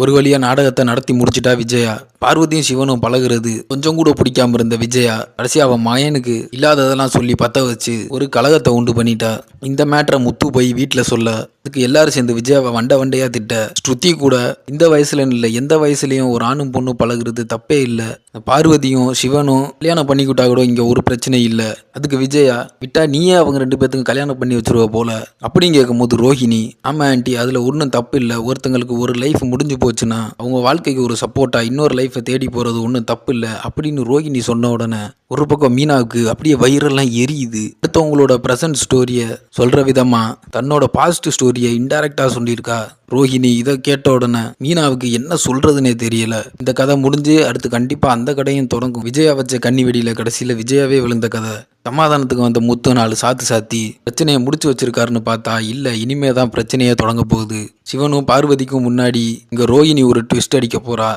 ஒரு வழியா நாடகத்தை நடத்தி முடிச்சிட்டா விஜயா? பார்வதியும் சிவனும் பழகுறது கொஞ்சம் கூட பிடிக்காம இருந்த விஜயா? கடைசி அவன் மயனுக்கு இல்லாததெல்லாம் சொல்லி பத்த வச்சு ஒரு கலகத்தை உண்டு பண்ணிட்டா. இந்த மேட்டரை முத்து போய் வீட்டில் சொல்ல அதுக்கு எல்லாரும் சேர்ந்து விஜயாவை வண்ட வண்டையாக திட்ட. ஸ்ருதி கூட இந்த வயசுல இல்லை எந்த வயசுலையும் ஒரு ஆணும் பொண்ணும் பழகுறது தப்பே இல்லை. பார்வதியும் சிவனும் கல்யாணம் பண்ணிக்கிட்டா கூட இங்கே ஒரு பிரச்சனை இல்லை. அதுக்கு விஜயா விட்டா நீயே அவங்க ரெண்டு பேர்த்துக்கும் கல்யாணம் பண்ணி வச்சிருவ போல. அப்படின்னு கேட்கும்போது ரோஹிணி ஆமாம் ஆண்டி அதில் ஒன்றும் தப்பு இல்லை. ஒருத்தங்களுக்கு ஒரு லைஃப் முடிஞ்சு போச்சுன்னா அவங்க வாழ்க்கைக்கு ஒரு சப்போர்ட்டாக இன்னொரு லைஃப்பை தேடி போகிறது ஒன்றும் தப்பு இல்லை அப்படின்னு ரோஹிணி சொன்ன உடனே ஒரு பக்கம் மீனாவுக்கு அப்படியே வயிறெல்லாம் எரியுது. அடுத்தவங்களோட ப்ரெசன்ட் ஸ்டோரியை சொல்கிற விதமாக தன்னோட பாசிட்டிவ் ஸ்டோரியை இன்டைரக்டாக சொல்லியிருக்கா? ரோஹிணி இதை கேட்ட உடனே மீனாவுக்கு என்ன சொல்கிறதுனே தெரியல. இந்த கதை முடிஞ்சு அடுத்து கண்டிப்பாக அந்த கடையும் தொடங்கும். விஜயா வச்ச கன்னி வெடியில கடைசியில் விஜயாவே விழுந்த கதை. சமாதானத்துக்கு வந்த முத்து நாலு சாத்து சாத்தி பிரச்சனையை முடிச்சு வச்சிருக்காருன்னு பார்த்தா இல்லை இனிமே தான் பிரச்சனையே தொடங்க போகுது. சிவனும் பார்வதிக்கும் முன்னாடி இங்கே ரோஹிணி ஒரு ட்விஸ்ட் அடிக்க போகிறா